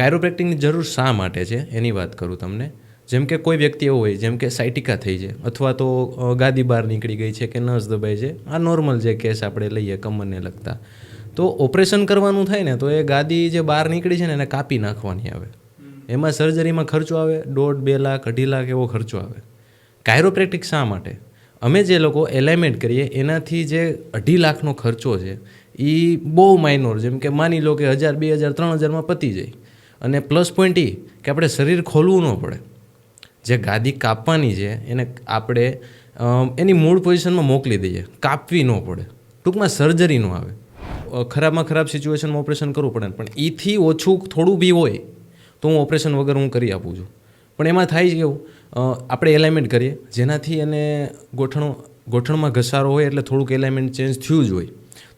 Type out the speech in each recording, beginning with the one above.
કાયરોપ્રેક્ટિકની જરૂર શા માટે છે? એની વાત કરું તમને. જેમ કે કોઈ વ્યક્તિ એવો હોય જેમ કે સાયટિકા થઈ છે અથવા તો ગાદી બહાર નીકળી ગઈ છે કે નસ દબાઈ છે આ નોર્મલ જે કેસ આપણે લઈએ કમરને લગતા. તો ઓપરેશન કરવાનું થાય ને તો એ ગાદી જે બહાર નીકળી છે ને એને કાપી નાખવાની આવે. એમાં સર્જરીમાં ખર્ચો આવે દોઢ બે લાખ અઢી લાખ એવો ખર્ચો આવે. કાયરોપ્રેક્ટિક શા માટે? અમે જે લોકો એલાઇમેન્ટ કરીએ એનાથી જે અઢી લાખનો ખર્ચો છે એ બહુ માઇનોર જેમ કે માની લો કે હજાર બે હજાર ત્રણ હજારમાં પતી જાય. અને પ્લસ પોઈન્ટ એ કે આપણે શરીર ખોલવું ન પડે. જે ગાદી કાપવાની છે, એને આપણે એની મૂળ પોઝિશનમાં મોકલી દઈએ. કાપવી ન પડે. ટૂંકમાં સર્જરી ન આવે. ખરાબમાં ખરાબ સિચ્યુએશનમાં ઓપરેશન કરવું પડે પણ એથી ઓછું થોડું બી હોય, તો હું ઓપરેશન વગર હું કરી આપું છું. પણ એમાં થાય છે કેવું? આપણે એલાઇમેન્ટ કરીએ. જેનાથી એને ગોઠણો, ગોઠણમાં ઘસારો હોય એટલે થોડુંક એલાઇમેન્ટ ચેન્જ થયું જ હોય.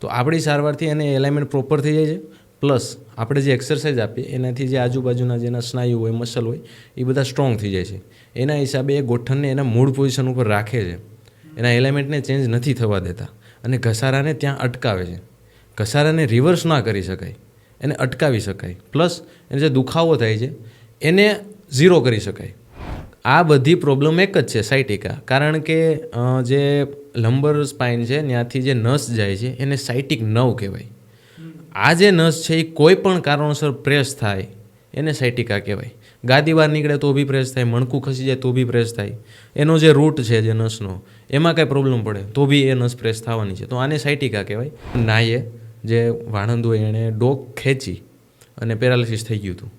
તો આપણી સારવારથી એને એલાઇમેન્ટ પ્રોપર થઈ જાય છે. પ્લસ આપણે જે એક્સરસાઇઝ આપીએ, એનાથી જે આજુબાજુના જેના સ્નાયુ હોય, મસલ હોય, એ બધા સ્ટ્રોંગ થઈ જાય છે. એના હિસાબે એ ગોઠણને એના મૂળ પોઝિશન ઉપર રાખે છે. એના એલિમેન્ટને ચેન્જ નથી થવા દેતા. અને ઘસારાને ત્યાં અટકાવે છે. ઘસારાને રિવર્સ ના કરી શકાય. એને અટકાવી શકાય. પ્લસ એને જે દુખાવો થાય છે, એને ઝીરો કરી શકાય. આ બધી પ્રોબ્લેમ એક જ છે સાઇટિકા કારણ કે જે લંબર સ્પાઇન છે, ત્યાંથી જે નસ જાય છે, એને સાઇટિક નવ કહેવાય. આ જે નસ છે, એ કોઈ પણ કારણોસર પ્રેસ થાય, એને સાયટિકા કહેવાય. ગાદી બહાર નીકળે તો બી પ્રેસ થાય, મણકું ખસી જાય તો બી પ્રેસ થાય. એનો જે રૂટ છે, જે નસનો, એમાં કાંઈ પ્રોબ્લેમ પડે, તો બી એ નસ પ્રેસ થવાની છે. તો આને સાયટિકા કહેવાય. નાયે જે વાણંદ હોય એણે ડોક ખેંચી અને પેરાલિસિસ થઈ ગયું હતું.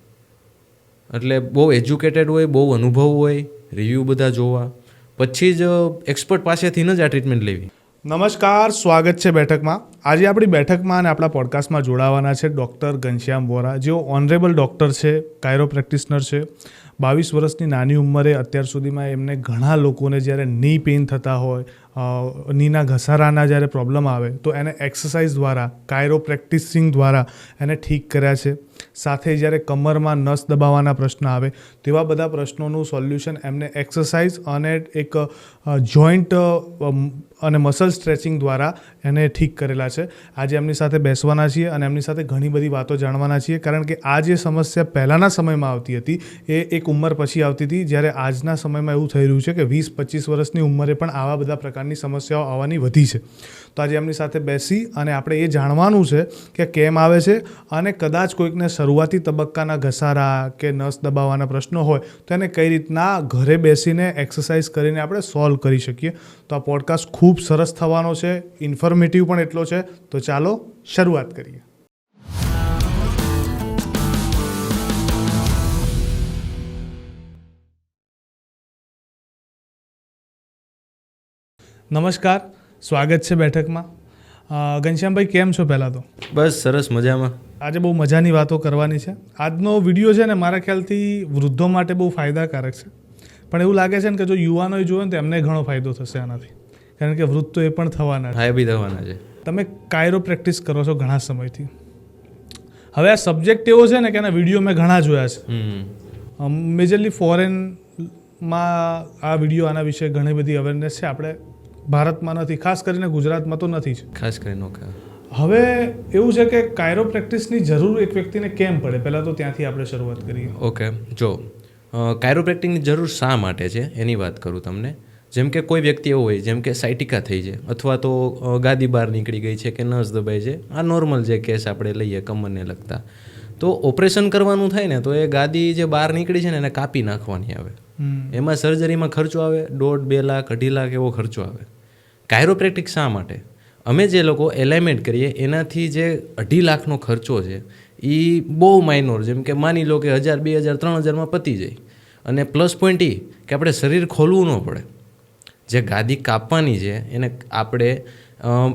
એટલે બહુ એજ્યુકેટેડ હોય, બહુ અનુભવ હોય રિવ્યૂ બધા જોવા. પછી જ એક્સપર્ટ પાસેથી જ આ ટ્રીટમેન્ટ લેવી. નમસ્કાર, સ્વાગત છે બેઠકમાં. આજે આપણી બેઠકમાં અને આપણા પોડકાસ્ટમાં જોડાવાના છે ડૉક્ટર ઘનશ્યામ વોરા. જેઓ ઓનરેબલ ડૉક્ટર છે કાયરો પ્રેક્ટિશનર છે. બાવીસ વર્ષની નાની ઉંમરે અત્યાર સુધીમાં એમને ઘણા લોકોને જ્યારે ની પેઇન થતા હોય નીના ઘસારાના જ્યારે પ્રોબ્લેમ આવે, તો એને એક્સરસાઇઝ દ્વારા કાયરો પ્રેક્ટિસિંગ દ્વારા એને ઠીક કર્યા છે. સાથે જ્યારે કમરમાં નસ દબાવવાના પ્રશ્ન આવે, તેવા બધા પ્રશ્નોનું સોલ્યુશન એમને એક્સરસાઇઝ અને એક જોઈન્ટ અને મસલ સ્ટ્રેચિંગ દ્વારા એને ઠીક કરેલા છે. આજે એમની સાથે બેસવાના છીએ અને એમની સાથે ઘણી બધી વાતો જાણવાના છીએ, કારણ કે આ જે સમસ્યા પહેલાંના સમયમાં આવતી હતી, એ એક ઉંમર પછી આવતી હતી, જ્યારે આજના સમયમાં એવું થઈ રહ્યું છે કે વીસ પચીસ વર્ષની ઉંમરે પણ આવા બધા પ્રકારની સમસ્યાઓ આવવાની વધી છે. તો આજે એમની સાથે બેસી અને આપણે એ જાણવાનું છે કે કેમ આવે છે અને કદાચ કોઈકને શરૂઆતી તબક્કાના ઘસારા કે નસ દબાવવાના પ્રશ્નો હોય, તો એને કઈ રીતના ઘરે બેસીને એક્સરસાઇઝ કરીને આપણે સોલ્વ કરી શકીએ. તો આ પોડકાસ્ટ ખૂબ સરસ થવાનો છે, ઇન્ફોર્મેટિવ પણ એટલો છે. તો ચાલો શરૂઆત કરીએ. નમસ્કાર સ્વાગત છે બેઠકમાં. ઘનશ્યામભાઈ કેમ છો પહેલાં તો? બસ સરસ મજામાં. આજે બહુ મજાની વાતો કરવાની છે. આજનો વીડિયો છે ને મારા ખ્યાલથી વૃદ્ધો માટે બહુ ફાયદાકારક છે. પણ એવું લાગે છે ને કે જો યુવાનોએ જોયો ને તો એમને ઘણો ફાયદો થશે આનાથી. કારણ કે વૃદ્ધ તો એ પણ થવાના છે. બી થવાના છે. તમે કાયરો પ્રેક્ટિસ કરો છો ઘણા સમયથી. હવે આ સબ્જેક્ટ એવો છે ને કે એના વીડિયો મેં ઘણા જોયા છે. મેજરલી ફોરેનમાં આ વીડિયો આના વિશે ઘણી બધી અવેરનેસ છે. આપણે ભારતમાં નથી ખાસ કરીને ગુજરાતમાં તો નથી જ. ખાસ કરીને ઓકે હવે એવું છે કે કાયરો પ્રેક્ટિસની જરૂર એક વ્યક્તિને કેમ પડે? પહેલાં તો ત્યાંથી આપણે શરૂઆત કરીએ. ઓકે જો કાયરોપ્રેક્ટિકની જરૂર શા માટે છે? એની વાત કરું તમને. જેમ કે કોઈ વ્યક્તિ એવો હોય જેમ કે સાયટિકા થઈ છે અથવા તો ગાદી બહાર નીકળી ગઈ છે કે નસ દબાઈ છે આ નોર્મલ જે કેસ આપણે લઈએ કમરને લગતા. તો ઓપરેશન કરવાનું થાય ને તો એ ગાદી જે બહાર નીકળી છે ને એને કાપી નાખવાની આવે. એમાં સર્જરીમાં ખર્ચો આવે દોઢ બે લાખ અઢી લાખ એવો ખર્ચો આવે. કાયરોપ્રેક્ટિક શા માટે? અમે જે લોકો એલાઇમેન્ટ કરીએ, એનાથી જે અઢી લાખનો ખર્ચો છે એ બહુ માઇનોર જેમ કે માની લો કે હજાર, બે હજાર, ત્રણ હજારમાં પતી જાય. અને પ્લસ પોઈન્ટ એ કે આપણે શરીર ખોલવું ન પડે. જે ગાદી કાપવાની છે, એને આપણે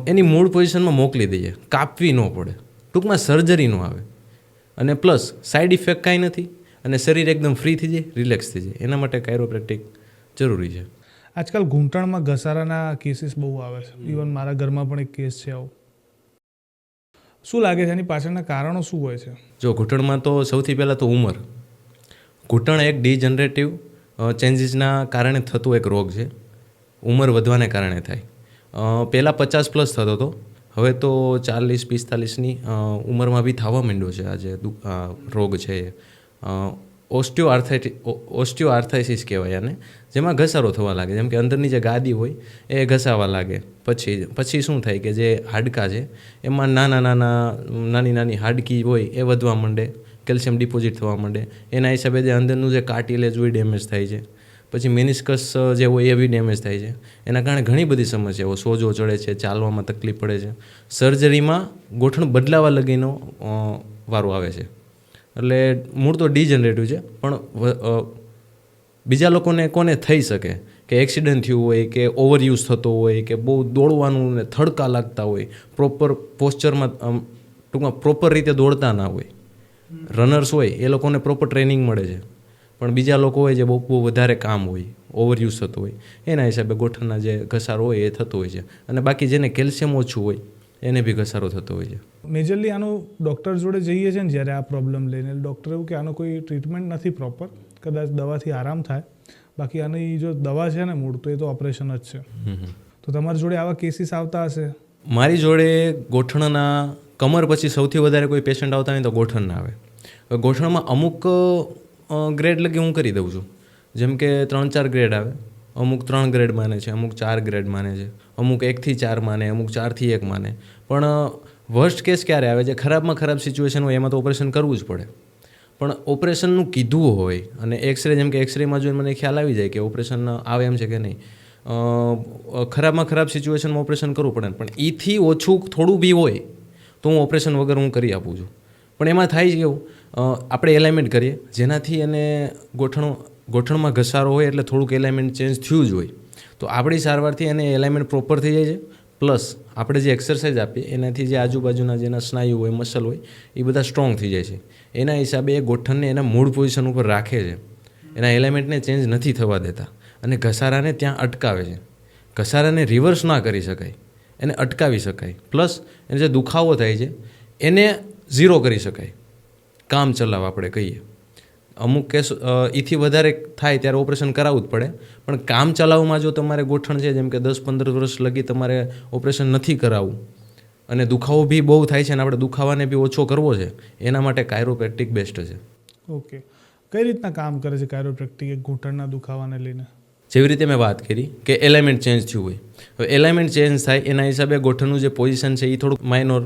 એની મૂળ પોઝિશનમાં મોકલી દઈએ. કાપવી ન પડે. ટૂંકમાં સર્જરી ન આવે. અને પ્લસ સાઈડ ઇફેક્ટ કાંઈ નથી. અને શરીર એકદમ ફ્રી થઈ જાય રિલેક્સ થઈ જાય. એના માટે કાયરોપ્રેક્ટિક જરૂરી છે. આજકાલ ઘૂંટણમાં ઘસારાના કેસીસ બહુ આવે છે. ઇવન મારા ઘરમાં પણ એક કેસ છે આવો. શું લાગે છે? એની પાછળના કારણો શું હોય છે? જો ઘૂંટણમાં તો સૌથી પહેલાં તો ઉંમર. ઘૂંટણ એક ડીજનરેટિવ ચેન્જીસના કારણે થતું એક રોગ છે. ઉંમર વધવાને કારણે થાય. પહેલાં પચાસ પ્લસ થતો હતો. હવે તો ચાલીસ, પિસ્તાલીસની ઉંમરમાં બી થવા માંડ્યો છે આ જે રોગ છે ઓસ્ટિયો આર્થાઇટિસ ઓસ્ટિયો કહેવાય આને, જેમાં ઘસારો થવા લાગે. જેમ કે અંદરની જે ગાદી હોય, એ ઘસાવા લાગે. પછી પછી શું થાય કે જે હાડકાં છે, એમાં નાના નાના, નાની નાની હાડકી હોય, એ વધવા માંડે, કેલ્શિયમ ડિપોઝિટ થવા માંડે. એના હિસાબે જે અંદરનું જે કાર્ટિલેજ હોય ડેમેજ થાય છે. પછી મેનિસ્કસ જે હોય, એ બી ડેમેજ થાય છે. એના કારણે ઘણી બધી સમસ્યાઓ, સોજો ચડે છે, ચાલવામાં તકલીફ પડે છે. સર્જરીમાં ગોઠણ બદલાવા લગીનો વારો આવે છે. એટલે મૂળ તો ડીજનરેટિવ છે, પણ બીજા લોકોને કોને થઈ શકે? કે એક્સિડન્ટ થયું હોય, કે ઓવરયુઝ થતો હોય, કે બહુ દોડવાનું ને થડકા લાગતા હોય પ્રોપર પોસ્ચરમાં ટૂંકમાં પ્રોપર રીતે દોડતા ના હોય. રનર્સ હોય, એ લોકોને પ્રોપર ટ્રેનિંગ મળે છે. પણ બીજા લોકો હોય જે બહુ બહુ વધારે કામ હોય ઓવરયુઝ થતો હોય, એના હિસાબે ગોઠણના જે ઘસારો હોય એ થતો હોય છે. અને બાકી જેને કેલ્શિયમ ઓછું હોય, એને બી ઘસારો થતો હોય છે. મેજરલી આનું ડૉક્ટર જોડે જઈએ છે ને જ્યારે આ પ્રોબ્લેમ લઈને. ડૉક્ટર એવું કે આનો કોઈ ટ્રીટમેન્ટ નથી પ્રોપર કદાચ દવાથી આરામ થાય. બાકી આની જો દવા છે ને મૂળ તો એ તો ઓપરેશન જ છે. તો તમારી જોડે આવા કેસીસ આવતા હશે? મારી જોડે ગોઠણના કમર પછી સૌથી વધારે કોઈ પેશન્ટ આવતા હોય તો ગોઠણના આવે. ગોઠણમાં અમુક ગ્રેડ લગી હું કરી દઉં છું. જેમ કે ત્રણ ચાર ગ્રેડ આવે. અમુક ત્રણ ગ્રેડ માને છે અમુક ચાર ગ્રેડ માને છે. અમુક એકથી ચાર માને અમુક ચારથી એક માને. પણ વર્સ્ટ કેસ ક્યારે આવે છે? ખરાબમાં ખરાબ સિચ્યુએશન હોય, એમાં તો ઓપરેશન કરવું જ પડે. પણ ઓપરેશનનું કીધું હોય અને એક્સરે જેમ કે એક્સરેમાં જોઈને મને ખ્યાલ આવી જાય કે ઓપરેશન આવે એમ છે કે નહીં ખરાબમાં ખરાબ સિચ્યુએશનમાં ઓપરેશન કરવું પડે. પણ એથી ઓછું થોડું બી હોય, તો હું ઓપરેશન વગર હું કરી આપું છું. પણ એમાં થાય છે એવું આપણે એલાઇમેન્ટ કરીએ. જેનાથી એને ગોઠણો, ગોઠણમાં ઘસારો હોય એટલે થોડુંક એલાઇમેન્ટ ચેન્જ થયું જ હોય. તો આપણી સારવારથી એને એલાઇમેન્ટ પ્રોપર થઈ જાય છે. પ્લસ આપણે જે એક્સરસાઇઝ આપીએ, એનાથી જે આજુબાજુના જેના સ્નાયુ હોય મસલ હોય, એ બધા સ્ટ્રોંગ થઈ જાય છે. એના હિસાબે એ ગોઠણને એના મૂળ પોઝિશન ઉપર રાખે છે. એના એલિમેન્ટને ચેન્જ નથી થવા દેતા. અને ઘસારાને ત્યાં અટકાવે છે. ઘસારાને રિવર્સ ના કરી શકાય. એને અટકાવી શકાય. પ્લસ એને જે દુખાવો થાય છે, એને ઝીરો કરી શકાય. કામ ચલાવ આપણે કહીએ. અમુક કેસ એથી વધારે થાય ત્યારે ઓપરેશન કરાવવું જ પડે. પણ કામ ચલાવમાં જો તમારે ગોઠણ છે જેમ કે દસ પંદર વર્ષ લગી તમારે ઓપરેશન નથી કરાવવું અને દુખાવો બી બહુ થાય છે અને આપણે દુખાવાને બી ઓછો કરવો છે એના માટે કાયરોપ્રેક્ટિક બેસ્ટ છે. ઓકે. કઈ રીતના કામ કરે છે કાયરોપ્રેક્ટિક ઘૂંટણના દુખાવાને લઈને? જેવી રીતે મેં વાત કરી કે એલાઇમેન્ટ ચેન્જ થયું હોય. હવે એલાઇમેન્ટ ચેન્જ થાય એના હિસાબે ગોઠણનું જે પોઝિશન છે એ થોડુંક માઇનોર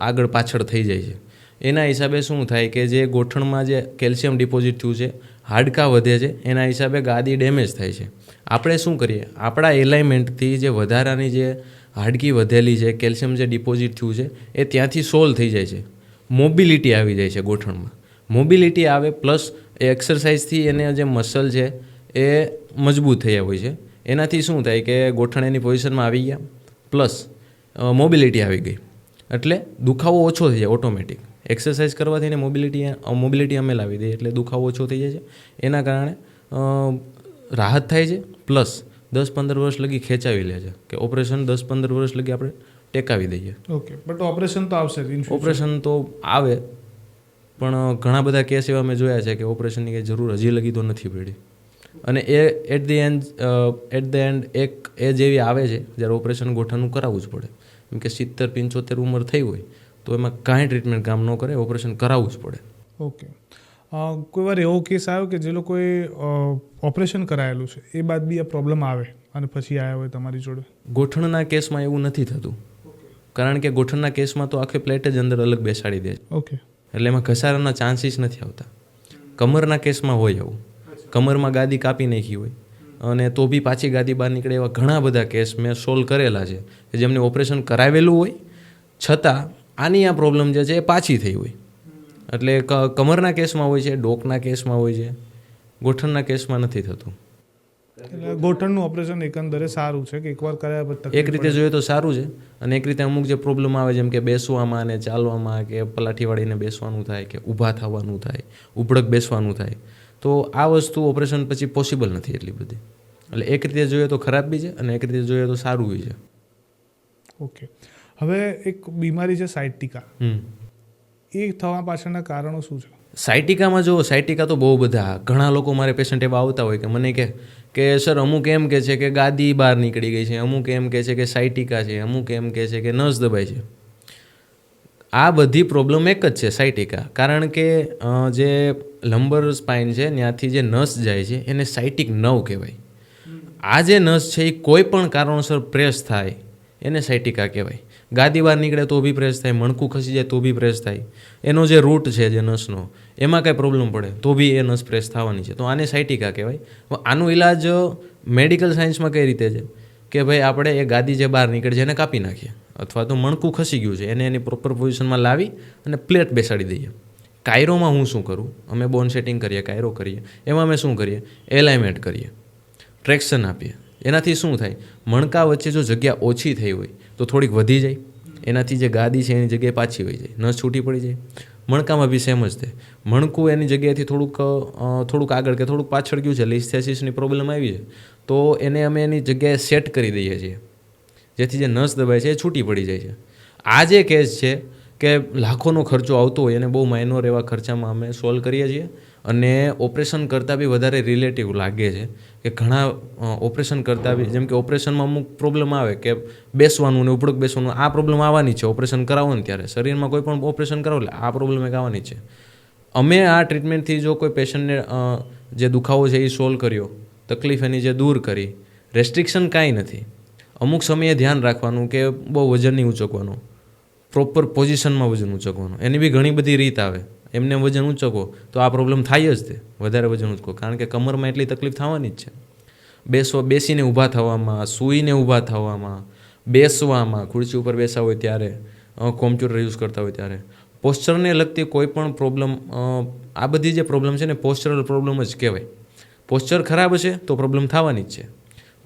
આગળ પાછળ થઈ જાય છે. એના હિસાબે શું થાય કે જે ગોઠણમાં જે કેલ્શિયમ ડિપોઝિટ થયું છે, હાડકાં વધે છે, એના હિસાબે ગાદી ડેમેજ થાય છે. આપણે શું કરીએ? આપણા એલાઇમેન્ટથી જે વધારાની જે હાડકી વધેલી છે, કેલ્શિયમ જે ડિપોઝિટ થયું છે, એ ત્યાંથી સોલ્વ થઈ જાય છે. મોબિલિટી આવી જાય છે ગોઠણમાં. મોબિલિટી આવે પ્લસ એ એક્સરસાઇઝથી એને જે મસલ છે, એ મજબૂત થયા હોય છે. એનાથી શું થાય કે ગોઠણ એની પોઝિશનમાં આવી ગયા, પ્લસ મોબિલિટી આવી ગઈ. એટલે દુખાવો ઓછો થઈ જાય ઓટોમેટિક. એક્સરસાઇઝ કરવાથી એને મોબિલિટી મોબિલિટી અમે લાવી દઈએ એટલે દુખાવો ઓછો થઈ જાય છે. એના કારણે રાહત થાય છે પ્લસ દસ પંદર વર્ષ લગી ખેંચાવી લે છે કે ઓપરેશન દસ પંદર વર્ષ લગી આપણે ટેકાવી દઈએ. ઓકે બટ ઓપરેશન તો આવશે. ઓપરેશન તો આવે પણ ઘણા બધા કેસ એવા મેં જોયા છે કે ઓપરેશનની કંઈ જરૂર હજી લગી તો નથી પડી. અને એ at the end at the end એક એ જેવી આવે છે જ્યારે ઓપરેશન ગોઠવણું કરાવવું જ પડે. કેમ કે સિત્તેર પંચોતેર ઉંમર થઈ હોય તો એમાં કાંઈ ટ્રીટમેન્ટ કામ ન કરે ઓપરેશન કરાવવું જ પડે. ઓકે. કોઈ વાર એવો કેસ આવ્યો કે જે લોકોએ ઓપરેશન કરાયેલું છે એ બાદ બી આ પ્રોબ્લેમ આવે અને પછી આવ્યા હોય તમારી જોડે? ગોઠણના કેસમાં એવું નથી થતું. કારણ કે ગોઠણના કેસમાં તો આખી પ્લેટ જ અંદર અલગ બેસાડી દે ઓકે. એટલે એમાં ઘસારાના ચાન્સીસ નથી આવતા. કમરના કેસમાં હોય એવું કમરમાં ગાદી કાપી નાખી હોય. અને તો બી પાછી ગાદી બહાર નીકળે એવા ઘણા બધા કેસ મેં સોલ્વ કરેલા છે. કે જેમને ઓપરેશન કરાવેલું હોય છતાં આની આ પ્રોબ્લેમ જે છે એ પાછી થઈ હોય. એટલે ક- કમરના કેસમાં હોય છે ડોકના કેસમાં હોય છે ગોઠણના કેસમાં નથી થતું. એટલે ગોઠણનું ઓપરેશન એકંદરે સારું છે કે એકવાર કર્યા પછી એક રીતે જોઈએ તો સારું છે અને એક રીતે અમુક જે પ્રોબ્લેમ આવે જેમ કે બેસવામાં અને ચાલવામાં કે પલાઠી વાળીને બેસવાનું થાય કે ઊભા થવાનું થાય ઉભડક બેસવાનું થાય તો આ વસ્તુ ઓપરેશન પછી પોસિબલ નથી એટલી બધી. એટલે એક રીતે જોઈએ તો ખરાબ બી છે અને એક રીતે જોઈએ તો સારું બી છે. ઓકે હવે એક બીમારી છે સાયટિકા. હમ. એ થવા પાછળના કારણો શું છે? સાયટિકામાં જો સાયટિકા તો બહુ બધા ઘણા લોકો મારે પેશન્ટ એવા આવતા હોય કે મને કે કે સર અમુક એમ કે છે કે ગાદી બહાર નીકળી ગઈ છે અમુક એમ કે છે કે સાયટિકા છે અમુક એમ કે છે કે નસ દબાય છે. આ બધી પ્રોબ્લેમ એક જ છે સાઇટિકા કારણ કે જે લંબર સ્પાઇન છે ત્યાંથી જે નસ જાય છે એને સાઇટિક નવ કહેવાય. આ જે નસ છે એ કોઈ પણ કારણોસર પ્રેસ થાય એને સાઇટિકા કહેવાય. ગાદી બહાર નીકળે તો બી પ્રેસ થાય, મણકું ખસી જાય તો બી પ્રેસ થાય. એનો જે રૂટ છે, જે નસનો, એમાં કાંઈ પ્રોબ્લેમ પડે, તો બી એ નસ પ્રેસ થવાની છે. તો આને સાઇટિકા કહેવાય. આનો ઇલાજ મેડિકલ સાયન્સમાં કઈ રીતે છે? કે ભાઈ આપણે એ ગાદી જે બહાર નીકળે છે એને કાપી નાખીએ. અથવા તો મણકું ખસી ગયું છે, એને એની પ્રોપર પોઝિશનમાં લાવી અને પ્લેટ બેસાડી દઈએ. કાયરોમાં હું શું કરું? અમે બોન સેટિંગ કરીએ, કાયરો કરીએ. એમાં અમે શું કરીએ? એલાઇમેન્ટ કરીએ. ટ્રેક્શન આપીએ. એનાથી શું થાય? મણકા વચ્ચે જો જગ્યા ઓછી થઈ હોય, તો થોડીક વધી જાય. એનાથી જે ગાદી છે, એની જગ્યાએ પાછી હોય જાય. નસ છૂટી પડી જાય. મણકામાં બી સેમ જ થાય મણકું એની જગ્યાએથી થોડુંક થોડુંક આગળ કે થોડુંક પાછળ ગયું છે લિસ્થેસિસની પ્રોબ્લેમ આવી છે, તો એને અમે એની જગ્યાએ સેટ કરી દઈએ છીએ. જેથી જે નસ દબાય છે, એ છૂટી પડી જાય છે. આ જે કેસ છે કે લાખોનો ખર્ચો આવતો હોય, એને બહુ માઇનોર એવા ખર્ચામાં અમે સોલ્વ કરીએ છીએ. અને ઓપરેશન કરતાં બી વધારે રિલેટિવ લાગે છે. કે ઘણા ઓપરેશન કરતાં બી, જેમ કે ઓપરેશનમાં અમુક પ્રોબ્લેમ આવે કે બેસવાનું ને ઉપડક બેસવાનું, આ પ્રોબ્લેમ આવવાની છે. ઓપરેશન કરાવો ને ત્યારે. શરીરમાં કોઈ પણ ઓપરેશન કરાવો એટલે આ પ્રોબ્લેમ એક આવવાની છે. અમે આ ટ્રીટમેન્ટથી જો કોઈ પેશન્ટને જે દુખાવો છે એ સોલ્વ કર્યો, તકલીફ એની જે દૂર કરી રેસ્ટ્રિક્શન કાંઈ નથી. અમુક સમયે ધ્યાન રાખવાનું કે બહુ વજન નહીં ઉચકવાનું પ્રોપર પોઝિશનમાં વજન ઉચકવાનું. એની બી ઘણી બધી રીત આવે. એમને વજન ઊંચકો, તો આ પ્રોબ્લેમ થાય જ તે, વધારે વજન ઊંચકો. કારણ કે કમરમાં એટલી તકલીફ થવાની જ છે. બેસવા બેસીને ઊભા થવામાં, સૂઈને ઊભા થવામાં, બેસવામાં, ખુરશી ઉપર બેસા હોય ત્યારે કોમ્પ્યુટર યુઝ કરતા હોય ત્યારે. પોસ્ચરને લગતી કોઈ પણ પ્રોબ્લેમ આ બધી જે પ્રોબ્લેમ છે ને પોસ્ચરલ પ્રોબ્લેમ જ કહેવાય. પોસ્ચર ખરાબ હશે તો પ્રોબ્લેમ થવાની જ છે.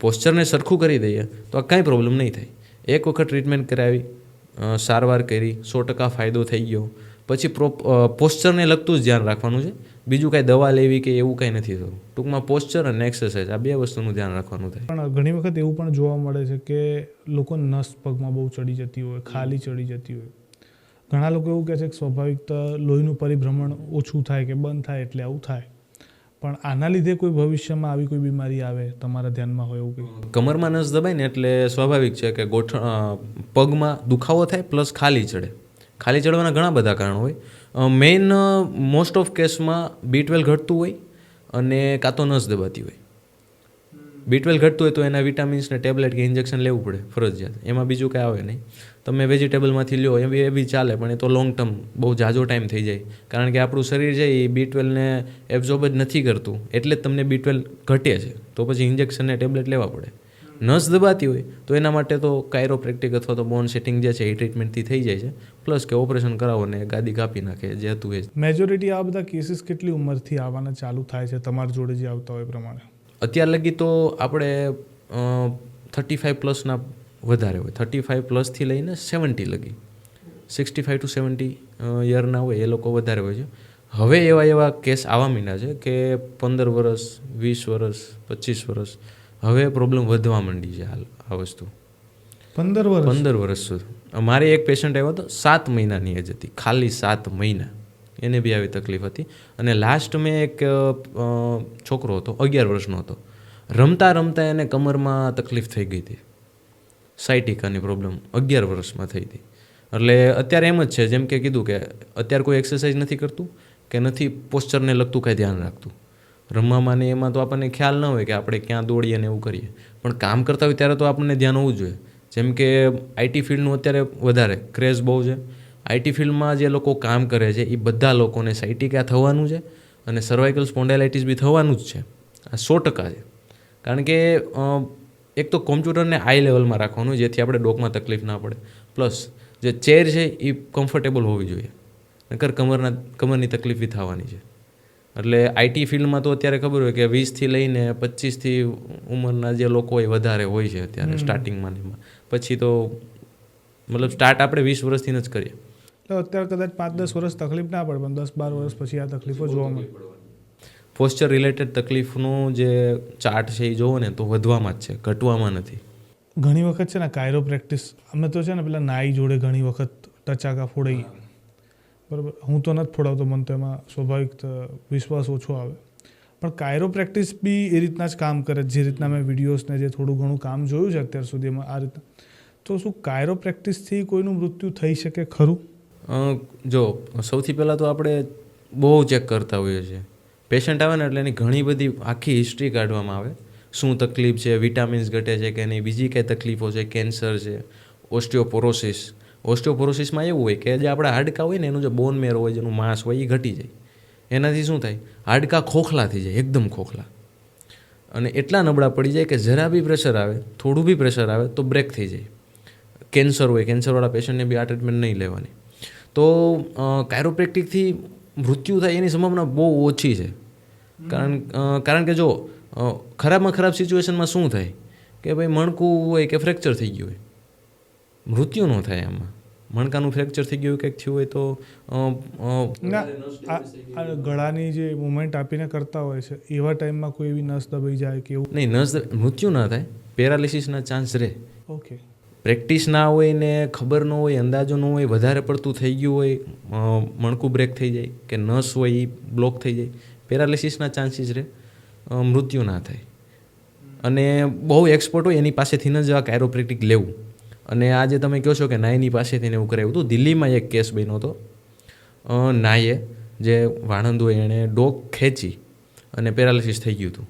પોસ્ચરને સરખું કરી દઈએ તો આ કાંઈ પ્રોબ્લેમ નહીં થાય. એક વખત ટ્રીટમેન્ટ કરાવી સારવાર કરી, સો ટકા ફાયદો થઈ ગયો. પછી પોસ્ચરને લગતું જ ધ્યાન રાખવાનું છે. બીજું કાંઈ દવા લેવી કે એવું કાંઈ નથી થતું. ટૂંકમાં પોસ્ચર અને એક્સરસાઇઝ આ બે વસ્તુનું ધ્યાન રાખવાનું થાય. પણ ઘણી વખત એવું પણ જોવા મળે છે કે લોકો નસ પગમાં બહુ ચડી જતી હોય ખાલી ચડી જતી હોય. ઘણા લોકો એવું કહે છે કે સ્વાભાવિક લોહીનું પરિભ્રમણ ઓછું થાય કે બંધ થાય એટલે આવું થાય. પણ આના લીધે કોઈ ભવિષ્યમાં આવી કોઈ બીમારી આવે તમારા ધ્યાનમાં હોય એવું કંઈ? કમરમાં નસ દબાય ને એટલે સ્વાભાવિક છે કે ગોઠ પગમાં દુખાવો થાય પ્લસ ખાલી ચડે. ખાલી ચડવાના ઘણા બધા કારણો હોય. મેઇન મોસ્ટ ઓફ કેસમાં બી ટ્વેલ્વ ઘટતું હોય અને કાં તો નસ દબાતી હોય. બી ટ્વેલ્વ ઘટતું હોય તો એના વિટામિન્સને ટેબ્લેટ કે ઇન્જેક્શન લેવું પડે, ફરજિયાત. એમાં બીજું કાંઈ આવે નહીં. તમે વેજીટેબલમાંથી લ્યો, એ બી એ બી ચાલે, પણ એ તો લોંગ ટર્મ બહુ જાજો ટાઈમ થઈ જાય. કારણ કે આપણું શરીર છે એ બી ટ્વેલ્વને એબ્ઝોર્બ જ નથી કરતું. એટલે જ તમને બી ટ્વેલ્વ ઘટે છે. તો પછી ઇન્જેક્શન ને ટેબ્લેટ લેવા પડે. નસ દબાતી હોય તો એના માટે તો કાયરોપ્રેક્ટિક અથવા તો બોન સેટિંગ જે છે એ ટ્રીટમેન્ટથી થઈ જાય છે. પ્લસ કે ઓપરેશન કરાવો ને ગાદી કાપી નાખે જે હતું એ મેજોરિટી આ બધા કેસીસ કેટલી ઉંમરથી આવવાના ચાલુ થાય છે? તમારી જોડે જે આવતા હોય એ પ્રમાણે. અત્યાર લગી તો આપણે થર્ટી ફાઇવ પ્લસના વધારે હોય. થર્ટી ફાઇવ પ્લસથી લઈને સેવન્ટી લગી. સિક્સટી ફાઇવ ટુ સેવન્ટી યરના હોય એ લોકો વધારે હોય છે. હવે એવા એવા કેસ આવવા માંડ્યા છે કે પંદર વર્ષ વીસ વર્ષ પચીસ વર્ષ હવે પ્રોબ્લેમ વધવા માંડી છે હાલ આ વસ્તુ. પંદર વર્ષ. પંદર વર્ષ સુધી. મારે એક પેશન્ટ આવ્યો હતો સાત મહિનાની એજ હતી ખાલી સાત મહિના. એને બી આવી તકલીફ હતી. અને લાસ્ટ મેં એક છોકરો હતો અગિયાર વર્ષનો હતો. રમતા રમતા એને કમરમાં તકલીફ થઈ ગઈ હતી. સાઇટિકાની પ્રોબ્લેમ અગિયાર વર્ષમાં થઈ હતી. એટલે અત્યારે એમ જ છે જેમ કે કીધું કે અત્યારે કોઈ એક્સરસાઇઝ નથી કરતું કે નથી પોસ્ચરને લગતું કાંઈ ધ્યાન રાખતું. રમવામાં ને એમાં તો આપણને ખ્યાલ ન હોય કે આપણે ક્યાં દોડીએ ને એવું કરીએ. પણ કામ કરતા હોય ત્યારે તો આપણને ધ્યાન હોવું જોઈએ. જેમ કે આઈટી ફિલ્ડનું અત્યારે વધારે ક્રેઝ બહુ છે. આઈટી ફિલ્ડમાં જે લોકો કામ કરે છે, એ બધા લોકોને સાઇટિકા થવાનું છે અને સર્વાઇકલ સ્પોન્ડાલાઇટિસ બી થવાનું જ છે. આ સો ટકા છે. કારણ કે એક તો કોમ્પ્યુટરને આઈ લેવલમાં રાખવાનું, જેથી આપણે ડોકમાં તકલીફ ના પડે. પ્લસ, જે ચેર છે, એ કમ્ફર્ટેબલ હોવી જોઈએ. નકર કમરના, કમરની તકલીફ બી થવાની છે. એટલે આઈટી ફિલ્ડમાં તો અત્યારે ખબર હોય કે વીસથી લઈને પચીસથી ઉંમરના જે લોકો હોય વધારે હોય છે અત્યારે સ્ટાર્ટિંગમાં એમાં. પછી તો મતલબ સ્ટાર્ટ આપણે વીસ વર્ષથી જ કરીએ. તો અત્યારે કદાચ પાંચ દસ વર્ષ તકલીફ ના પડે પણ દસ બાર વર્ષ પછી આ તકલીફો જોવા મળે. પોસ્ચર રિલેટેડ તકલીફનું જે ચાર્ટ છે એ જોવો ને તો વધવામાં જ છે ઘટવામાં નથી. ઘણી વખત છે ને કાયરો પ્રેક્ટિસ અમે તો છે ને પેલા નાઈ જોડે ઘણી વખત ટચાકા ફોડાઈ. બરાબર. હું તો નથી ફોડાવતો મને તો એમાં સ્વાભાવિક વિશ્વાસ ઓછો આવે. પણ કાયરો પ્રેક્ટિસ બી એ રીતના જ કામ કરે. જે રીતના મેં વિડીયોઝને જે થોડું ઘણું કામ જોયું છે અત્યાર સુધીમાં આ રીતના. તો શું કાયરો પ્રેક્ટિસથી કોઈનું મૃત્યુ થઈ શકે ખરું? જો, સૌથી પહેલાં તો આપણે બહુ ચેક કરતા હોઈએ છીએ. પેશન્ટ આવે ને એટલે એની ઘણી બધી આખી હિસ્ટ્રી કાઢવામાં આવે. શું તકલીફ છે, વિટામિન્સ ઘટે છે કે નહીં, બીજી કઈ તકલીફો છે, કેન્સર છે ઓસ્ટિયોપોરોસિસ ઓસ્ટિયોપોરોસિસમાં એવું હોય કે જે આપણા હાડકાં હોય ને, એનું જે બોન મેરો હોય, જેનું માંસ હોય એ ઘટી જાય. એનાથી શું થાય? હાડકાં ખોખલા થઈ જાય, એકદમ ખોખલા. અને એટલા નબળા પડી જાય કે જરા બી પ્રેશર આવે, થોડું બી પ્રેશર આવે, તો બ્રેક થઈ જાય. કેન્સર હોય, કેન્સરવાળા પેશન્ટને બી આ ટ્રીટમેન્ટ નહીં લેવાની. તો કાયરોપ્રેક્ટિકથી મૃત્યુ થાય એની સંભાવના બહુ ઓછી છે. કારણ કારણ કે જો ખરાબમાં ખરાબ સિચ્યુએશનમાં શું થાય? કે ભાઈ મણકું હોય કે ફ્રેક્ચર થઈ ગયું હોય. મૃત્યુ ન થાય આમાં મણકાનું ફ્રેક્ચર થઈ ગયું કંઈક થયું હોય તો ગળાની જે મુવમેન્ટ આપીને કરતા હોય છે એવા ટાઈમમાં કોઈ એવી નસ દબાઈ જાય કે એવું? નહીં નસ મૃત્યુ ના થાય. પેરાલિસિસના ચાન્સ રહે. ઓકે પ્રેક્ટિસ ના હોય ને ખબર ન હોય અંદાજો ન હોય વધારે પડતું થઈ ગયું હોય મણકું બ્રેક થઈ જાય કે નસ હોય એ બ્લોક થઈ જાય પેરાલિસિસના ચાન્સીસ રહે. મૃત્યુ ના થાય. અને બહુ એક્સપર્ટ હોય એની પાસેથી ન જ આ કાયરોપ્રેક્ટિક લેવું. અને આજે તમે કહો છો કે નાયની પાસેથી એવું કરાવ્યું હતું, દિલ્હીમાં એક કેસ બન્યો હતો. નાયે, જે વાણંદ હોય એણે ડોક ખેંચી અને પેરાલિસિસ થઈ ગયું હતું.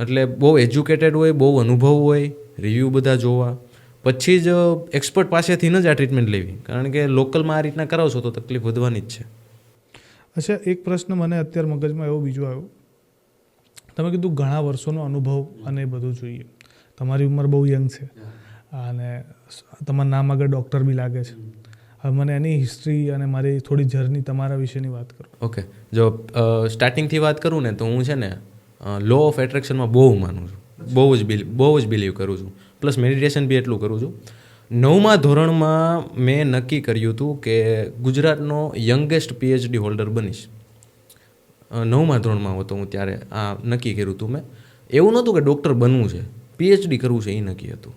એટલે બહુ એજ્યુકેટેડ હોય, બહુ અનુભવ હોય, રિવ્યૂ બધા જોવા. પછી જ એક્સપર્ટ પાસેથી જ આ ટ્રીટમેન્ટ લેવી, કારણ કે લોકલમાં આ રીતના કરાવશો તો તકલીફ વધવાની જ છે. અચ્છા, એક પ્રશ્ન મને અત્યારે મગજમાં એવો બીજો આવ્યો. તમે કીધું ઘણા વર્ષોનો અનુભવ અને એ બધું જોઈએ. તમારી ઉંમર બહુ યંગ છે. અને તમારા નામ આગળ ડૉક્ટર બી લાગે છે. હવે મને એની હિસ્ટ્રી અને મારી થોડી જર્ની તમારા વિશેની વાત કરું. ઓકે જો સ્ટાર્ટિંગથી વાત કરું ને, તો હું છે ને લો ઓફ એટ્રેક્શનમાં બહુ માનું છું. બહુ જ બિલ બહુ જ બિલીવ કરું છું. પ્લસ મેડિટેશન બી એટલું કરું છું. નવમા ધોરણમાં મેં નક્કી કર્યું હતું કે ગુજરાતનો યંગેસ્ટ પીએચડી હોલ્ડર બનીશ. નવમા ધોરણમાં હતો હું ત્યારે, આ નક્કી કર્યું હતું મેં. એવું નહોતું કે ડૉક્ટર બનવું છે. પીએચડી કરવું છે, એ નક્કી હતું.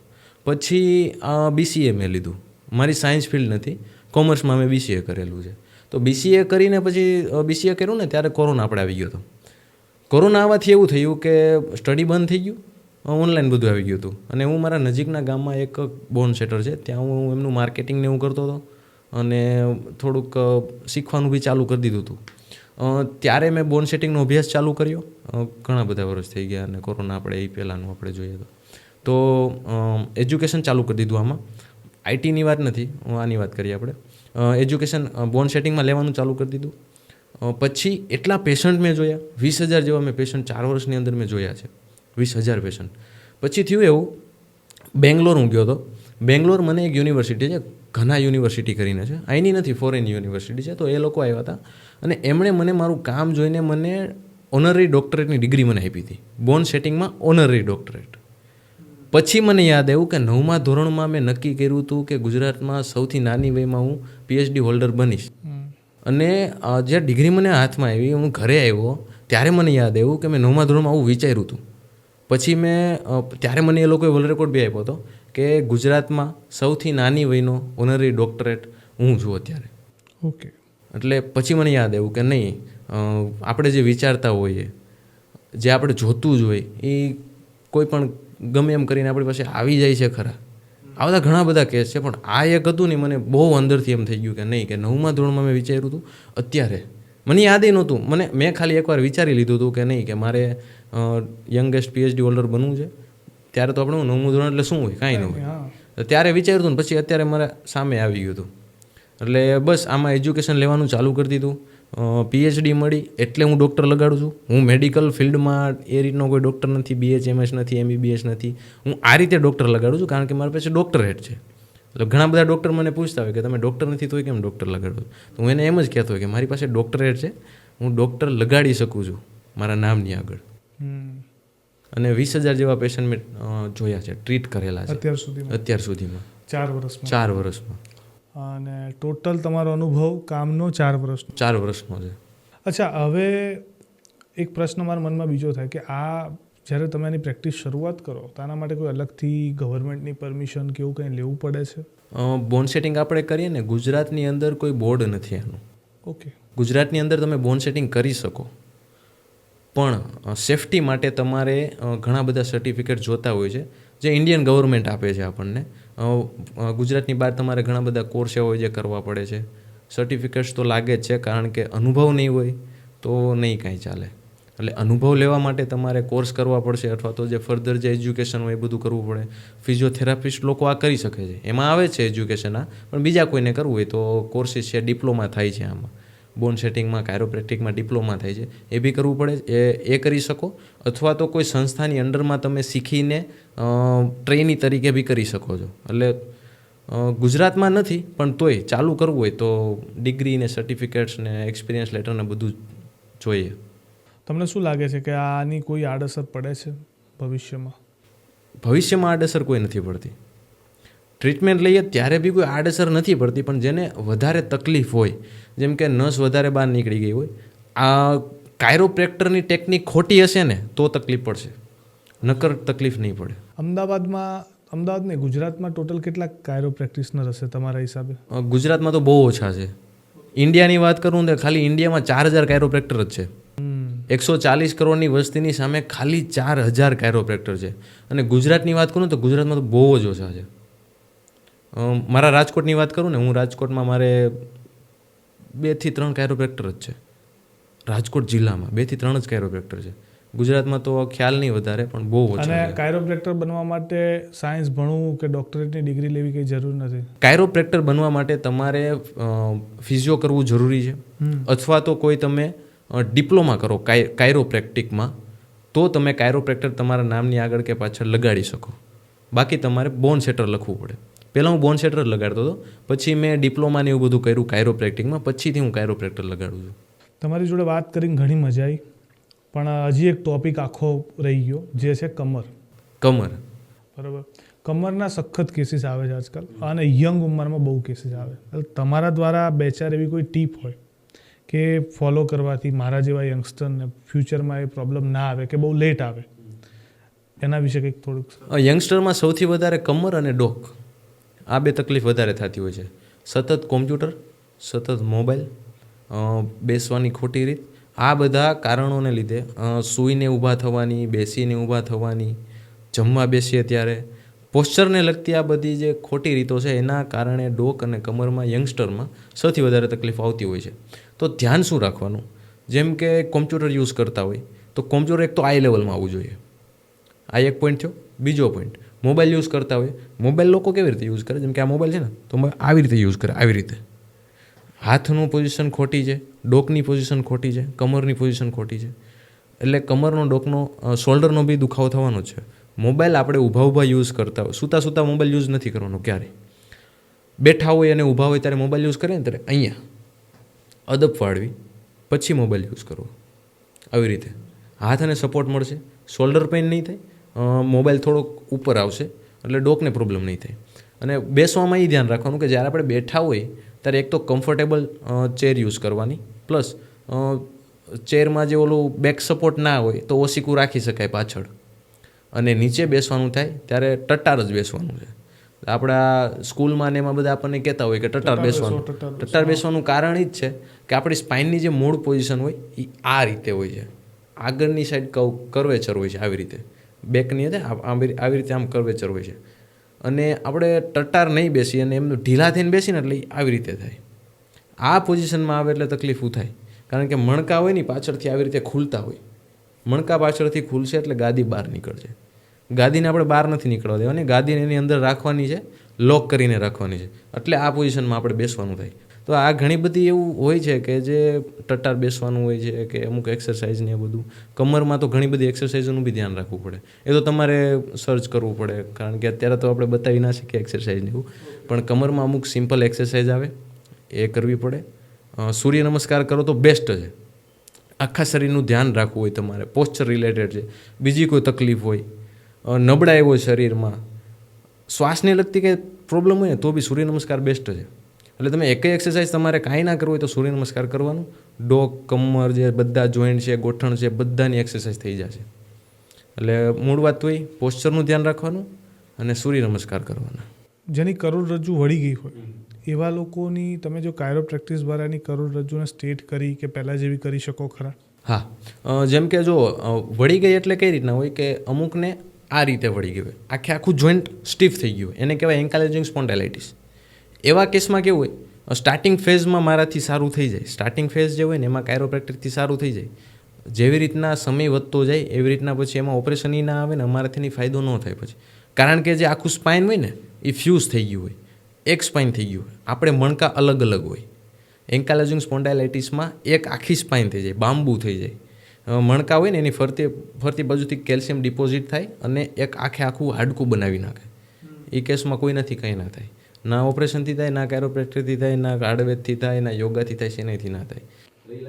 પછી બીસીએ મેં લીધું. મારી સાયન્સ ફિલ્ડ નથી. કોમર્સમાં મેં બીસીએ કરેલું છે. તો બીસીએ કરીને પછી બીસીએ કર્યું ને, ત્યારે કોરોના આપણે આવી ગયો હતો. કોરોના આવવાથી એવું થયું કે સ્ટડી બંધ થઈ ગયું. ઓનલાઈન બધું આવી ગયું હતું. અને હું મારા નજીકના ગામમાં એક બોન સેટર છે. ત્યાં હું એમનું માર્કેટિંગ ને એવું કરતો હતો. અને થોડુંક શીખવાનું બી ચાલુ કરી દીધું હતું. ત્યારે મેં બોન સેટિંગનો અભ્યાસ ચાલુ કર્યો. ઘણા બધા વર્ષ થઈ ગયા અને કોરોના આપણે એ પહેલાંનું આપણે જોઈએ તો. તો એજ્યુકેશન ચાલુ કરી દીધું આમાં. આઈટીની વાત નથી, હું આની વાત કરીએ આપણે. એજ્યુકેશન બોન સેટિંગમાં લેવાનું ચાલુ કરી દીધું. પછી એટલા પેશન્ટ મેં જોયા. વીસ હજાર જેવા મેં પેશન્ટ ચાર વર્ષની અંદર મેં જોયા છે. વીસ હજાર પેશન્ટ પછી થયું એવું, બેંગ્લોર હું ગયો હતો. બેંગ્લોર મને એક યુનિવર્સિટી છે, ઘણા યુનિવર્સિટી કરીને છે. અહીંની નથી ફોરેન યુનિવર્સિટી છે, તો એ લોકો આવ્યા હતા. અને એમણે મને મારું કામ જોઈને મને ઓનરરી ડોક્ટરેટની ડિગ્રી મને આપી હતી. બોન સેટિંગમાં ઓનરરી ડોક્ટરેટ પછી મને યાદ આવ્યું કે નવમા ધોરણમાં મેં નક્કી કર્યું હતું કે ગુજરાતમાં સૌથી નાની વયમાં હું પીએચડી હોલ્ડર બનીશ. અને જે ડિગ્રી મને હાથમાં આવી હું ઘરે આવ્યો ત્યારે મને યાદ આવ્યું કે મેં નવમા ધોરણમાં આવું વિચાર્યું હતું. પછી મેં ત્યારે મને એ લોકોએ વર્લ્ડ રેકોર્ડ બી આપ્યો હતો કે ગુજરાતમાં સૌથી નાની વયનો ઓનરરી ડોક્ટરેટ હું છું અત્યારે. ઓકે એટલે પછી મને યાદ આવ્યું કે નહીં આપણે જે વિચારતા હોઈએ જે આપણે જોતું જ હોય એ કોઈ પણ ગમે એમ કરીને આપણી પાસે આવી જાય છે ખરા. આવતા ઘણા બધા કેસ છે પણ આ એક હતું ને મને બહુ અંદરથી એમ થઈ ગયું કે નહીં કે નવમા ધોરણમાં મેં વિચાર્યું હતું અત્યારે. મને યાદ નહોતું. મને મેં ખાલી એકવાર વિચારી લીધું હતું કે નહીં કે મારે યંગેસ્ટ પીએચડી હોલ્ડર બનવું છે. ત્યારે તો આપણે નવમું ધોરણ એટલે શું હોય? કાંઈ ન હોય. ત્યારે વિચાર્યું હતું ને પછી અત્યારે મારા સામે આવી ગયું હતું. એટલે બસ આમાં એજ્યુકેશન લેવાનું ચાલુ કરી દીધું. પીએચડી મળી એટલે હું ડૉક્ટર લગાડું છું. હું મેડિકલ ફિલ્ડમાં એ રીતનો કોઈ ડૉક્ટર નથી બીએચએમએસ નથી એમબીબીએસ નથી. હું આ રીતે ડૉક્ટર લગાડું છું કારણ કે મારી પાસે ડૉક્ટરેટ છે. એટલે ઘણા બધા ડૉક્ટર મને પૂછતા હોય કે તમે ડૉક્ટર નથી તોય કેમ ડૉક્ટર લગાડો? તો હું એને એમ જ કહેતો હોય કે મારી પાસે ડૉક્ટરેટ છે. હું ડૉક્ટર લગાડી શકું છું મારા નામની આગળ. અને વીસ હજાર જેવા પેશન્ટ મેં જોયા છે ટ્રીટ કરેલા છે. અત્યાર સુધીમાં? અત્યાર સુધીમાં. ચાર વર્ષમાં? ચાર વર્ષમાં. અને ટોટલ તમારો અનુભવ કામનો ચાર વર્ષનો. ચાર વર્ષનો છે. અચ્છા હવે એક પ્રશ્ન મારા મનમાં બીજો થાય કે આ જ્યારે તમે એની પ્રેક્ટિસ શરૂઆત કરો તો આના માટે કોઈ અલગથી ગવર્મેન્ટની પરમિશન કે એવું કંઈ લેવું પડે છે? બોન સેટિંગ આપણે કરીએ ને ગુજરાતની અંદર કોઈ બોર્ડ નથી આનું ઓકે. ગુજરાતની અંદર તમે બોન સેટિંગ કરી શકો. પણ સેફટી માટે તમારે ઘણા બધા સર્ટિફિકેટ જોતા હોય છે જે ઇન્ડિયન ગવર્મેન્ટ આપે છે આપણને. ગુજરાતની બહાર તમારે ઘણા બધા કોર્સ એવા હોય જે કરવા પડે છે. સર્ટિફિકેટ્સ તો લાગે જ છે, કારણ કે અનુભવ નહીં હોય તો નહીં કાંઈ ચાલે. એટલે અનુભવ લેવા માટે તમારે કોર્સ કરવા પડશે અથવા તો જે ફર્ધર જે એજ્યુકેશન હોય એ બધું કરવું પડે. ફિઝિયોથેરાપિસ્ટ લોકો આ કરી શકે છે. એમાં આવે છે એજ્યુકેશન આ, પણ બીજા કોઈને કરવું હોય તો કોર્સિસ છે ડિપ્લોમા થાય છે આમાં. બોન સેટિંગમાં કાયરોપ્રેક્ટિકમાં ડિપ્લોમા થાય છે એ બી કરવું પડે એ એ કરી શકો. અથવા તો કોઈ સંસ્થાની અંડરમાં તમે શીખીને ટ્રેની તરીકે બી કરી શકો છો. એટલે ગુજરાતમાં નથી પણ તોય ચાલુ કરવું હોય તો ડિગ્રી ને સર્ટિફિકેટ્સ ને એક્સપિરિયન્સ લેટર ને બધું જોઈએ. તમને શું લાગે છે કે આની કોઈ આડઅસર પડે છે ભવિષ્યમાં? ભવિષ્યમાં આડઅસર કોઈ નથી પડતી. ટ્રીટમેન્ટ લઈએ ત્યારે બી કોઈ આડઅસર નથી પડતી પણ જેને વધારે તકલીફ હોય જેમ કે નસ વધારે બહાર નીકળી ગઈ હોય આ કાયરોપ્રેક્ટરની ટેકનિક ખોટી હશે ને તો તકલીફ પડશે. નકર તકલીફ નહીં પડે. અમદાવાદમાં અમદાવાદ ને ગુજરાતમાં ટોટલ કેટલા કાયરો પ્રેક્ટિશનર હશે તમારા હિસાબે? ગુજરાતમાં તો બહુ ઓછા છે. ઇન્ડિયાની વાત કરું તો ખાલી ઇન્ડિયામાં ચાર હજાર કાયરોપ્રેક્ટર જ છે. એકસો ચાલીસ કરોડની વસ્તીની સામે ખાલી ચાર હજાર કાયરોપ્રેક્ટર છે. અને ગુજરાતની વાત કરું તો ગુજરાતમાં તો બહુ જ ઓછા છે. મારા રાજકોટની વાત કરું ને હું રાજકોટમાં મારે બેથી ત્રણ કાયરોપ્રેક્ટર જ છે. રાજકોટ જિલ્લામાં બેથી ત્રણ જ કાયરોપ્રેક્ટર છે. ગુજરાતમાં તો ખ્યાલ નહીં વધારે પણ બહુ ઓછા અને કાયરોપ્રેક્ટર બનવા માટે સાયન્સ ભણવું કે ડોક્ટરેટની ડિગ્રી લેવી કંઈ જરૂર નથી? કાયરોપ્રેક્ટર બનવા માટે તમારે ફિઝિયો કરવું જરૂરી છે. અથવા તો કોઈ તમે ડિપ્લોમા કરો કાય કાયરોપ્રેક્ટિકમાં તો તમે કાયરોપ્રેક્ટર તમારા નામની આગળ કે પાછળ લગાડી શકો. બાકી તમારે બોન સેટર લખવું પડે. પહેલાં હું બોન સેટર લગાડતો હતો. પછી મેં ડિપ્લોમાને એવું બધું કર્યું કાયરોપ્રેક્ટિકમાં પછીથી હું કાયરોપ્રેક્ટર લગાડું છું. તમારી જોડે વાત કરીને ઘણી મજા આવી. પણ હજી એક ટોપિક આખો રહી ગયો જે છે કમર. કમર. બરાબર? કમરના સખત કેસીસ આવે છે આજકાલ. અને યંગ ઉંમરમાં બહુ કેસીસ આવે. તમારા દ્વારા બે ચાર એવી કોઈ ટીપ હોય કે ફોલો કરવાથી મારા જેવા યંગસ્ટરને ફ્યુચરમાં એ પ્રોબ્લેમ ના આવે કે બહુ લેટ આવે? એના વિશે કંઈક થોડુંક. યંગસ્ટરમાં સૌથી વધારે કમર અને ડોક. આ બે તકલીફ વધારે થતી હોય છે. સતત કોમ્પ્યુટર, સતત મોબાઈલ બેસવાની ખોટી રીત, આ બધા કારણોને લીધે સૂઈને ઊભા થવાની, બેસીને ઊભા થવાની, જમવા બેસીએ ત્યારે, પોસ્ચરને લગતી આ બધી જે ખોટી રીતો છે, એના કારણે ડોક અને કમરમાં, યંગસ્ટરમાં સૌથી વધારે તકલીફ આવતી હોય છે. તો ધ્યાન શું રાખવાનું? જેમ કે કોમ્પ્યુટર યુઝ કરતા હોય, તો કોમ્પ્યુટર એક તો આઈ લેવલમાં આવવું જોઈએ. આ એક પોઈન્ટ થયો. બીજો પોઈન્ટ મોબાઈલ યુઝ કરતા હોય. મોબાઈલ લોકો કેવી રીતે યુઝ કરે? જેમ કે આ મોબાઈલ છે ને, તો આવી રીતે યુઝ કરે, આવી રીતે. હાથનું પોઝિશન ખોટી છે, ડોકની પોઝિશન ખોટી છે, કમરની પોઝિશન ખોટી છે. એટલે કમરનો, ડોકનો શોલ્ડરનો બી દુખાવો થવાનો છે. મોબાઈલ આપણે ઊભા ઊભા યુઝ કરતા હોય. સૂતા સૂતા મોબાઈલ યુઝ નથી કરવાનો ક્યારેય. બેઠા હોય અને ઊભા હોય ત્યારે મોબાઈલ યુઝ કરીએ ને ત્યારે અહીંયા. અદબ ફાળવી, પછી મોબાઈલ યુઝ કરવો. આવી રીતે. હાથ અને સપોર્ટ મળશે. શોલ્ડર પેઇન નહીં થાય. મોબાઈલ થોડોક ઉપર આવશે એટલે ડોકને પ્રોબ્લેમ નહીં થાય. અને બેસવામાં એ ધ્યાન રાખવાનું કે જ્યારે આપણે બેઠા હોય ત્યારે એક તો કમ્ફર્ટેબલ ચેર યુઝ કરવાની પ્લસ ચેરમાં જે ઓલું બેક સપોર્ટ ના હોય તો ઓસીકું રાખી શકાય પાછળ. અને નીચે બેસવાનું થાય ત્યારે ટટ્ટાર જ બેસવાનું છે. આપણા સ્કૂલમાં ને એમાં બધા આપણને કહેતા હોય કે ટટ્ટાર બેસવાનું. ટટ્ટાર બેસવાનું કારણ એ જ છે કે આપણી સ્પાઇનની જે મૂળ પોઝિશન હોય એ આ રીતે હોય છે. આગળની સાઈડ કવ કર્વેચર હોય છે આવી રીતે. બેકની હતી આવી રીતે આમ કરવેચર હોય છે. અને આપણે ટટાર નહીં બેસી અને એમનું ઢીલા થઈને બેસીને એટલે આવી રીતે થાય. આ પોઝિશનમાં આવે એટલે તકલીફ થાય. કારણ કે મણકા હોય ને પાછળથી આવી રીતે ખુલતા હોય. મણકા પાછળથી ખુલશે એટલે ગાદી બહાર નીકળશે. ગાદીને આપણે બહાર નથી નીકળવા દેવાની. ગાદીને એની અંદર રાખવાની છે લોક કરીને રાખવાની છે. એટલે આ પોઝિશનમાં આપણે બેસવાનું થાય. તો આ ઘણી બધી એવું હોય છે કે જે ટટ્ટાર બેસવાનું હોય છે કે અમુક એક્સરસાઇઝ ને એ બધું. કમરમાં તો ઘણી બધી એક્સરસાઇઝનું બી ધ્યાન રાખવું પડે. એ તો તમારે સર્ચ કરવું પડે. કારણ કે અત્યારે તો આપણે બતાવી ના શકીએ એક્સરસાઇઝ ને એવું. પણ કમરમાં અમુક સિમ્પલ એક્સરસાઇઝ આવે, એ કરવી પડે. સૂર્ય નમસ્કાર કરો તો બેસ્ટ છે. આખા શરીરનું ધ્યાન રાખવું હોય તમારે. પોસ્ચર રિલેટેડ છે. બીજી કોઈ તકલીફ હોય નબળાઈ હોય શરીરમાં. શ્વાસને લગતી કંઈ પ્રોબ્લેમ હોય ને, તો બી સૂર્ય નમસ્કાર બેસ્ટ છે. એટલે તમે એકે એક્સરસાઇઝ તમારે કાંઈ ના કરવું હોય તો સૂર્ય નમસ્કાર કરવાનું. ડોક કમર જે બધા જોઈન્ટ છે ગોઠણ છે બધાની એક્સરસાઇઝ થઈ જશે. એટલે મૂળ વાત તો એ પોસ્ચરનું ધ્યાન રાખવાનું અને સૂર્ય નમસ્કાર કરવાના. જેની કરોડરજ્જુ વળી ગઈ હોય એવા લોકોની તમે જો કાયરો પ્રેક્ટિસ દ્વારા એની કરોડરજ્જુને સ્ટેટ કરી કે પહેલાં જેવી કરી શકો ખરા? હા. જેમ કે જો વળી ગઈ એટલે કઈ રીતના હોય કે અમુકને આ રીતે વળી ગયું હોય. આખે આખું જોઈન્ટ સ્ટીફ થઈ ગયું હોય. એને કહેવાય એન્કાલેજિંગ સ્પોન્ડાલાઇટિસ એવા કેસમાં કેવું હોય? સ્ટાર્ટિંગ ફેઝમાં મારાથી સારું થઈ જાય. સ્ટાર્ટિંગ ફેઝ જે હોય ને, એમાં કાયરોપ્રેક્ટિકથી સારું થઈ જાય. જેવી રીતના સમય વધતો જાય, એવી રીતના પછી એમાં ઓપરેશન ઈ ના આવે ને અમારાથી ફાયદો ન થાય પછી. કારણ કે જે આખું સ્પાઇન હોય ને, એ ફ્યુઝ થઈ ગયું હોય. એક સ્પાઇન થઈ ગયું હોય. આપણે મણકા અલગ અલગ હોય. એન્કાલેજિંગ સ્પોન્ડાલાઇટિસમાં એક આખી સ્પાઇન થઈ જાય, બાંબુ થઈ જાય. મણકા હોય ને, એની ફરતી ફરતી બાજુથી કેલ્શિયમ ડિપોઝિટ થાય અને એક આખે આખું હાડકું બનાવી નાખે. એ કેસમાં કોઈ નથી, કંઈ ના થાય. ના ઓપરેશનથી થાય ના કેરોપ્રેક્ટરથી થાય ના આડવેદથી થાય ના યોગાથી થાય શેનાથી ના થાય.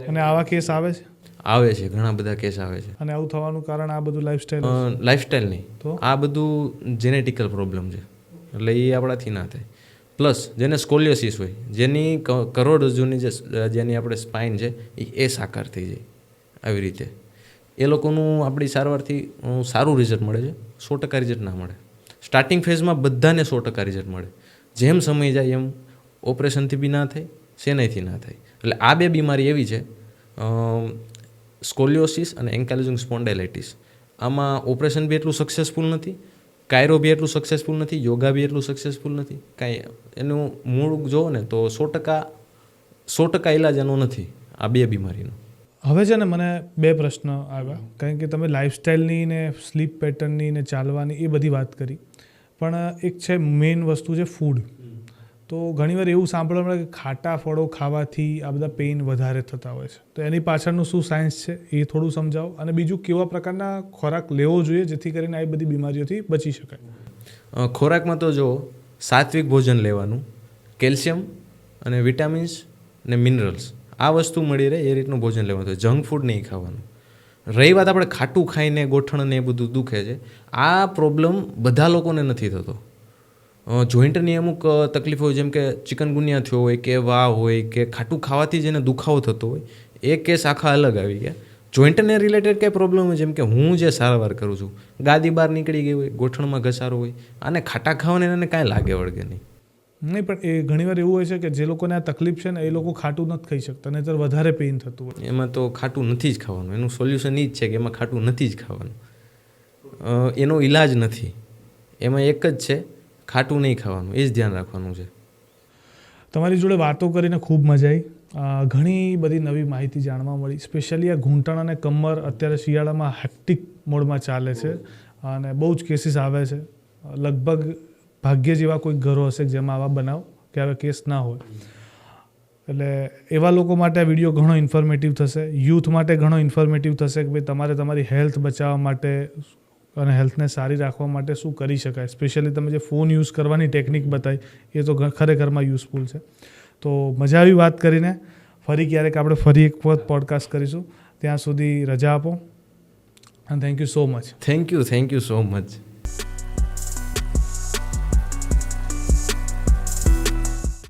અને આવા કેસ આવે છે? આવે છે ઘણા બધા કેસ આવે છે. અને આવું થવાનું કારણ આ બધું લાઈફસ્ટાઈલ લાઈફસ્ટાઈલ નહીં તો? આ બધું જેનેટિકલ પ્રોબ્લેમ છે. એટલે એ આપણાથી ના થાય. પ્લસ જેને સ્કોલિયોસિસ હોય જેની કરોડરજ્જુની જે જેની આપણે સ્પાઇન છે એ એ સાકાર થઈ જાય આવી રીતે. એ લોકોનું આપણી સારવારથી સારું રિઝલ્ટ મળે છે. સો ટકા રિઝલ્ટ ના મળે. સ્ટાર્ટિંગ ફેઝમાં બધાને સો ટકા રિઝલ્ટ મળે. જેમ સમય જાય એમ ઓપરેશનથી બી ના થાય શેનાઈથી ના થાય. એટલે આ બે બીમારી એવી છે સ્કોલિયોસિસ અને એન્કેલેજિંગ સ્પોન્ડાઇલાઇટિસ. આમાં ઓપરેશન બી એટલું સક્સેસફુલ નથી, કાયરો બી એટલું સક્સેસફુલ નથી, યોગા બી એટલું સક્સેસફુલ નથી. કાંઈ એનું મૂળ જોવો ને તો સો ટકા સો ટકા ઇલાજ એનો નથી, આ બે બીમારીનો. હવે છે ને મને બે પ્રશ્ન આવ્યા. કારણ કે તમે લાઇફસ્ટાઈલની ને સ્લીપ પેટર્નની ને ચાલવાની એ બધી વાત કરી. પણ એક છે મેઇન વસ્તુ છે ફૂડ તો ઘણીવાર એવું સાંભળવા મળે કે ખાટા ફળો ખાવાથી આ બધા પેઇન વધારે થતા હોય છે. તો એની પાછળનું શું સાયન્સ છે એ થોડું સમજાવો. અને બીજું કેવા પ્રકારના ખોરાક લેવો જોઈએ જેથી કરીને આ બધી બીમારીઓથી બચી શકાય? ખોરાકમાં તો જો સાત્વિક ભોજન લેવાનું, કેલ્શિયમ અને વિટામિન્સ અને મિનરલ્સ આ વસ્તુ મળી રહે એ રીતનું ભોજન લેવાનું. જંક ફૂડ નહીં ખાવાનું. રહી વાત આપણે ખાટું ખાઈને ગોઠણ ને એ બધું દુખે છે. આ પ્રોબ્લેમ બધા લોકોને નથી થતો. જોઈન્ટની અમુક તકલીફો જેમ કે ચિકનગુનિયા થયો હોય, કે વા હોય, કે ખાટું ખાવાથી જેને દુખાવો થતો હોય, એ કેસ આખા અલગ આવી ગયા. જોઈન્ટને રિલેટેડ કંઈ પ્રોબ્લેમ હોય, જેમ કે હું જે સારવાર કરું છું, ગાદી બહાર નીકળી ગઈ હોય, ગોઠણમાં ઘસારો હોય અને ખાટા ખાવાને એને કાંઈ લાગે વળગે નહીં. નહીં પણ એ ઘણીવાર એવું હોય છે કે જે લોકોને આ તકલીફ છે ને એ લોકો ખાટું નથી ખાઈ શકતા નહીંતર વધારે પેઇન થતું હોય. એમાં તો ખાટું નથી જ ખાવાનું. એનું સોલ્યુશન એ જ છે કે એમાં ખાટું નથી જ ખાવાનું. એનો ઈલાજ નથી. એમાં એક જ છે ખાટું નહીં ખાવાનું. એ જ ધ્યાન રાખવાનું છે. તમારી જોડે વાતો કરીને ખૂબ મજા આવી ઘણી બધી નવી માહિતી જાણવા મળી. સ્પેશિયલી આ ઘૂંટણ અને કમર અત્યારે શિયાળામાં હેક્ટિક મોડમાં ચાલે છે અને બહુ જ કેસીસ આવે છે. લગભગ ભાગ્ય જેવા કોઈ ઘરો હશે જેમાં આવા બનાવ કે આવા કેસ ના હોય. એટલે એવા લોકો માટે આ વીડિયો ઘણો ઇન્ફોર્મેટિવ થશે. યુથ માટે ઘણો ઇન્ફોર્મેટિવ થશે કે ભાઈ તમારે તમારી હેલ્થ બચાવવા માટે અને હેલ્થને સારી રાખવા માટે શું કરી શકાય. સ્પેશિયલી તમે જે ફોન યુઝ કરવાની ટેકનિક બતાવી, એ તો ખરેખરમાં યુઝફુલ છે. તો મજા આવી વાત કરીને. ફરી ક્યારેક આપણે ફરી એક વખત પોડકાસ્ટ કરીશું. ત્યાં સુધી રજા આપો. અને thank you so much thank you thank you so much